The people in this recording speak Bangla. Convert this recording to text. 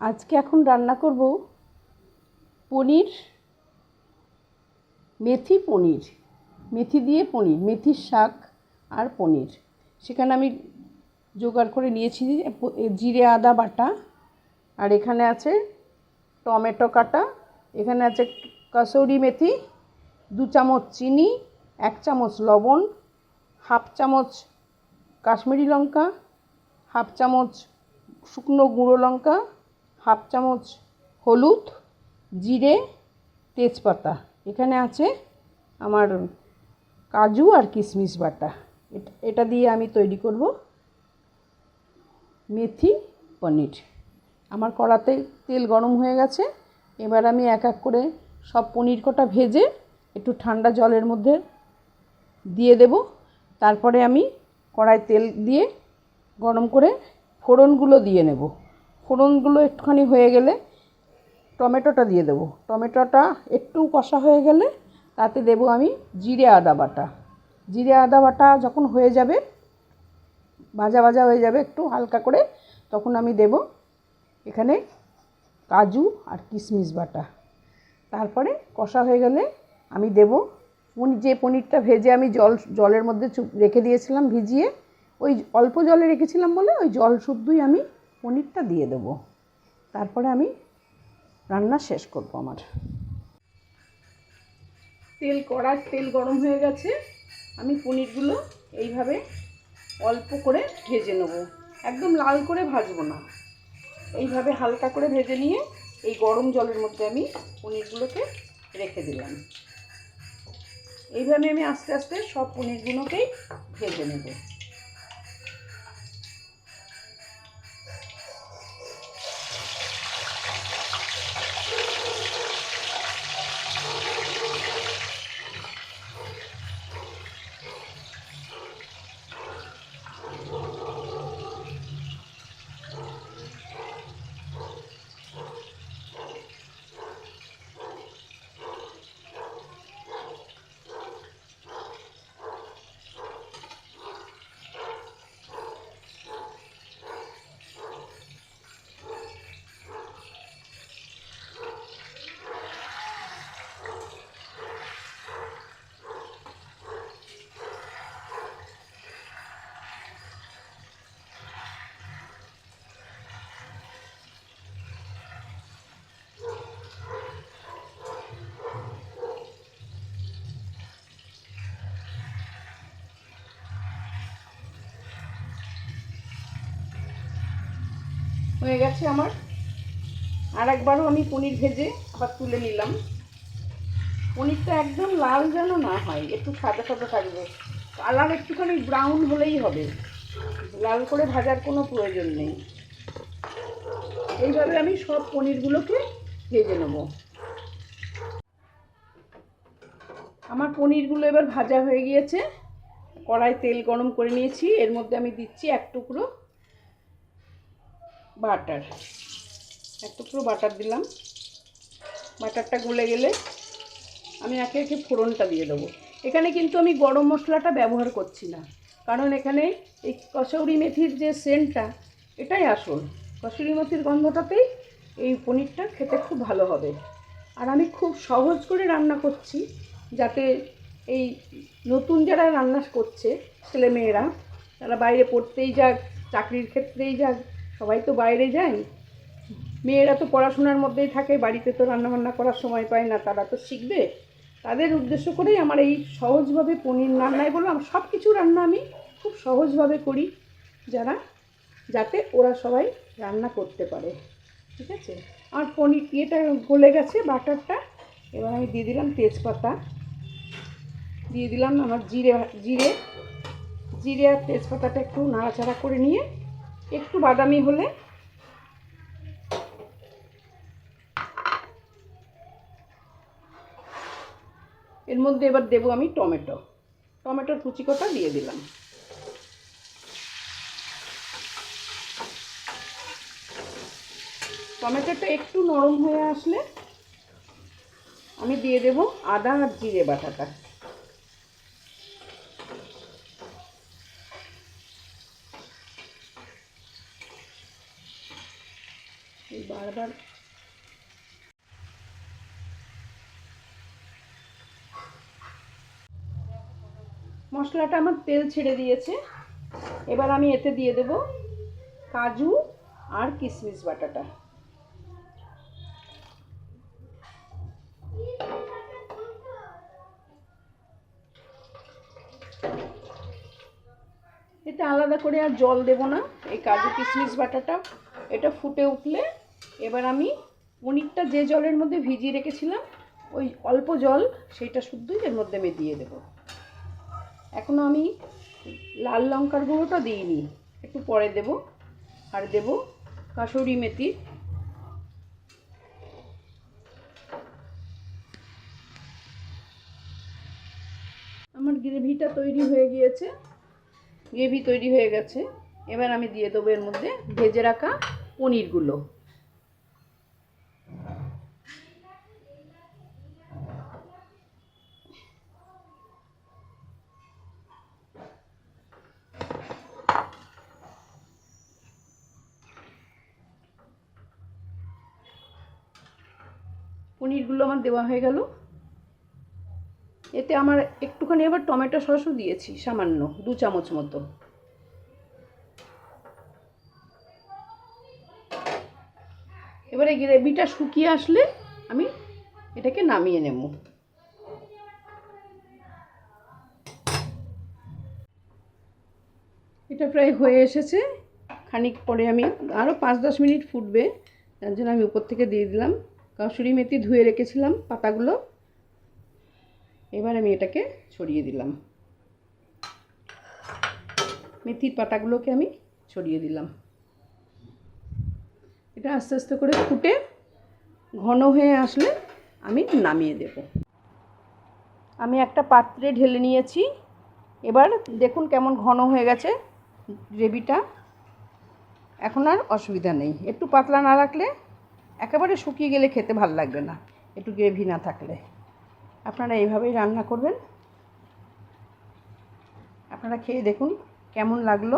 আজকে এখন রান্না করব পনির, মেথি পনির, মেথি দিয়ে পনির, মেথির শাক আর পনির। সেখানে আমি জোগাড় করে নিয়েছি জিরে আদা বাটা, আর এখানে আছে টমেটো কাটা, এখানে আছে কাসৌরি মেথি, দু চামচ চিনি, এক চামচ লবণ, হাফ চামচ কাশ্মীরি লঙ্কা, হাফ চামচ শুকনো গুঁড়ো লঙ্কা হাফ চামচ হলুদ, জিরে, তেজপাতা। এখানে আছে আমার কাজু আর কিশমিশ বাটা। এটা দিয়ে আমি তৈরি করব মেথি পনির। আমার কড়াতে তেল গরম হয়ে গেছে। এবার আমি এক এক করে সব পনির কটা ভেজে একটু ঠান্ডা জলের মধ্যে দিয়ে দেব। তারপরে আমি কড়াই তেল দিয়ে গরম করে ফোড়নগুলো দিয়ে নেব। ফোড়নগুলো একটুখানি হয়ে গেলে টমেটোটা দিয়ে দেবো। টমেটোটা একটু কষা হয়ে গেলে তাতে দেব আমি জিরে আদা বাটা। জিরে আদা বাটা যখন হয়ে যাবে, ভাজা ভাজা হয়ে যাবে একটু হালকা করে, তখন আমি দেব এখানে কাজু আর কিশমিশ বাটা। তারপরে কষা হয়ে গেলে আমি দেব পনির যে পনিরটা ভেজে আমি জল, জলের মধ্যে রেখে দিয়েছিলাম ভিজিয়ে, ওই অল্প জলে রেখেছিলাম বলে ওই জল শুদ্ধই আমি পনিরটা দিয়ে দেবো। তারপরে আমি রান্না শেষ করব আমার। তেল কড়ার তেল গরম হয়ে গেছে। আমি পনিরগুলো এইভাবে অল্প করে ভেজে নেব। একদম লাল করে ভাজবো না। এইভাবে হালকা করে ভেজে নিয়ে এই গরম জলের মধ্যে আমি পনিরগুলোকে রেখে দিলাম। এইভাবে আমি আস্তে আস্তে সব পনিরগুলোকেই ভেজে নেব। হয়ে গেছে আমার। আর একবারও আমি পনির ভেজে আবার তুলে নিলাম। পনিরটা একদম লাল যেন না হয়, একটু সাদা সাদা থাকবে। কালার একটুখানি ব্রাউন হলেই হবে। লাল করে ভাজার কোনো প্রয়োজন নেই। এইভাবে আমি সব পনিরগুলোকে ভেজে নেব। আমার পনিরগুলো এবার ভাজা হয়ে গিয়েছে। কড়াই তেল গরম করে নিয়েছি। এর মধ্যে আমি দিচ্ছি এক টুকরো বাটার। এক টুকরো বাটার দিলাম। বাটারটা গলে গেলে আমি একে একে ফোড়নটা দিয়ে দেবো। এখানে কিন্তু আমি গরম মশলাটা ব্যবহার করছি না। কারণ এখানে এই কসৌরি মেথির যে সেন্টটা, এটাই আসল। কসৌরি মেথির গন্ধটাতেই এই পনিরটা খেতে খুব ভালো হবে। আর আমি খুব সহজ করে রান্না করছি, যাতে এই নতুন যারা রান্না করছে, ছেলেমেয়েরা, তারা বাইরে পড়তেই যাক, চাকরির ক্ষেত্রেই যাক সবাই তো বাইরে যায়। মেয়েরা তো পড়াশোনার মধ্যেই থাকে, বাড়িতে তো রান্নাবান্না করার সময় পায় না, তারা তো শিখবে। তাদের উদ্দেশ্য করেই আমার এই সহজভাবে পনির রান্নায় বললাম সব কিছু রান্না আমি খুব সহজভাবে করি যারা, যাতে ওরা সবাই রান্না করতে পারে, ঠিক আছে? আমার পনির ইয়েটা গলে গেছে, বাটারটা। এবার আমি দিয়ে দিলাম তেজপাতা। দিয়ে দিলাম আমার জিরে জিরে জিরে আর তেজপাতাটা একটু নাড়াচাড়া করে নিয়ে একটু বাদামি হলে এর মধ্যে এবার দেবো আমি টমেটো। টমেটোর কুচি কটা দিয়ে দিলাম। টমেটোটা একটু নরম হয়ে আসলে আমি দিয়ে দেব আদা আর জিরে বাটাটা। বারবার। মশলাটা আমার তেল ছেড়ে দিয়েছে। এবার আমি এতে দিয়ে দেব কাজু আর কিশমিশ বাটাটা। এতে আলাদা করে আর জল দেব না। এই কাজু কিশমিশ বাটাটা, এটা ফুটে উঠলে এবার আমি পনিরটা যে জলের মধ্যে ভিজিয়ে রেখেছিলাম, ওই অল্প জল সেইটা শুদ্ধই এর মধ্যে আমি দিয়ে দেবো। এখনও আমি লাল লঙ্কার গুঁড়োটা দিইনি, একটু পরে দেব। আর দেব কাসুরি মেথি। আমার গ্রেভিটা তৈরি হয়ে গিয়েছে, গ্রেভি তৈরি হয়ে গেছে। এবার আমি দিয়ে দেবো এর মধ্যে ভেজে রাখা পনিরগুলো। পনিরগুলো আমার দেওয়া হয়ে গেল। এতে আমার একটুখানি আবার টমেটো সসও দিয়েছি, সামান্য, দু চামচ মতো। এবারে গ্রেভিটা শুকিয়ে আসলে আমি এটাকে নামিয়ে নেব। এটা প্রায় হয়ে এসেছে। খানিক পরে আমি আরও পাঁচ দশ মিনিট ফুটবে, তার জন্য আমি উপর থেকে দিয়ে দিলাম। কাসুরি মেথি ধুয়ে রেখেছিলাম পাতাগুলো। এবার আমি এটাকে ছড়িয়ে দিলাম। মেথির পাতাগুলোকে আমি ছড়িয়ে দিলাম। এটা আস্তে আস্তে করে ফুটে ঘন হয়ে আসলে আমি নামিয়ে দেব। আমি একটা পাত্রে ঢেলে নিয়েছি। এবার দেখুন কেমন ঘন হয়ে গেছে গ্রেভিটা। এখন আর অসুবিধা নেই। একটু পাতলা না রাখলে একেবারে শুকিয়ে গেলে খেতে ভালো লাগবে না, একটু গ্রেভি না থাকলে। আপনারা এইভাবেই রান্না করবেন। আপনারা খেয়ে দেখুন কেমন লাগল।